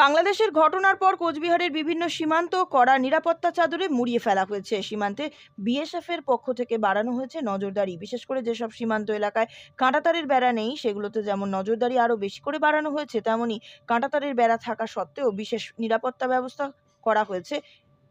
বাংলাদেশের ঘটনার পর কোচবিহারের বিভিন্ন সীমান্ত কড়া নিরাপত্তা চাদরে মুড়িয়ে ফেলা হয়েছে। সীমান্তে বিএসএফ এর পক্ষ থেকে বাড়ানো হয়েছে নজরদারি। বিশেষ করে যেসব সীমান্ত এলাকায় কাঁটাতারের বেড়া নেই, সেগুলোতে যেমন নজরদারি আরও বেশি করে বাড়ানো হয়েছে তেমনই কাঁটাতারের বেড়া থাকা সত্ত্বেও বিশেষ নিরাপত্তা ব্যবস্থা করা হয়েছে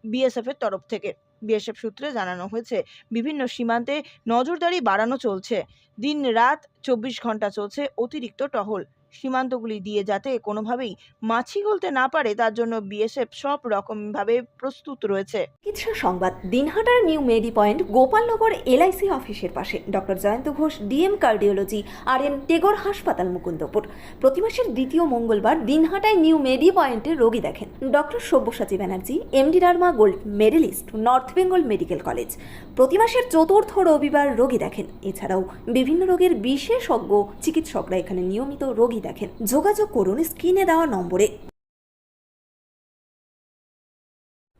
বিএসএফ এর তরফ থেকে। বিএসএফ সূত্রে জানানো হয়েছে, বিভিন্ন সীমান্তে নজরদারি বাড়ানো চলছে। দিন রাত চব্বিশ ঘণ্টা চলছে অতিরিক্ত টহল। সীমান্তগুলি দিয়ে যাতে কোনোভাবেই মাছি গলতে না পারে, তার জন্য বিএসএফ সব রকমভাবে প্রস্তুত রয়েছে। চিকিৎসা সংবাদ, দিনহাটার new medi point, Gopalnagar LIC অফিসের পাশে। Doctor Jayanta Ghosh, DM cardiology R N Tagore হাসপাতাল মুকুন্দপুর। প্রতি মাসের দ্বিতীয় মঙ্গলবার দিনহাটায় নিউ মেডি পয়েন্টে রোগী দেখেন। Doctor Sabyasachi Banerjee, MD derma gold medalist, north Bengal medical college. প্রতি মাসের চতুর্থ রবিবার রোগী দেখেন। এছাড়াও বিভিন্ন রোগের বিশেষজ্ঞ, চিকিৎসকরা এখানে নিয়মিত রোগী দেখেন যোগাযোগ করুন স্ক্রিনে দেওয়া নম্বরে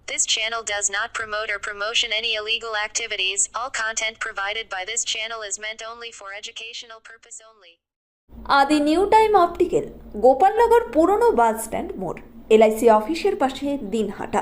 This channel does not promote or promotion any illegal activities. All content provided by this channel is meant only for educational purpose only. Adi new time optical Gopalnagar পুরনো বাস স্ট্যান্ড মোড় এলআইসি অফিসের পাশে দিনহাটা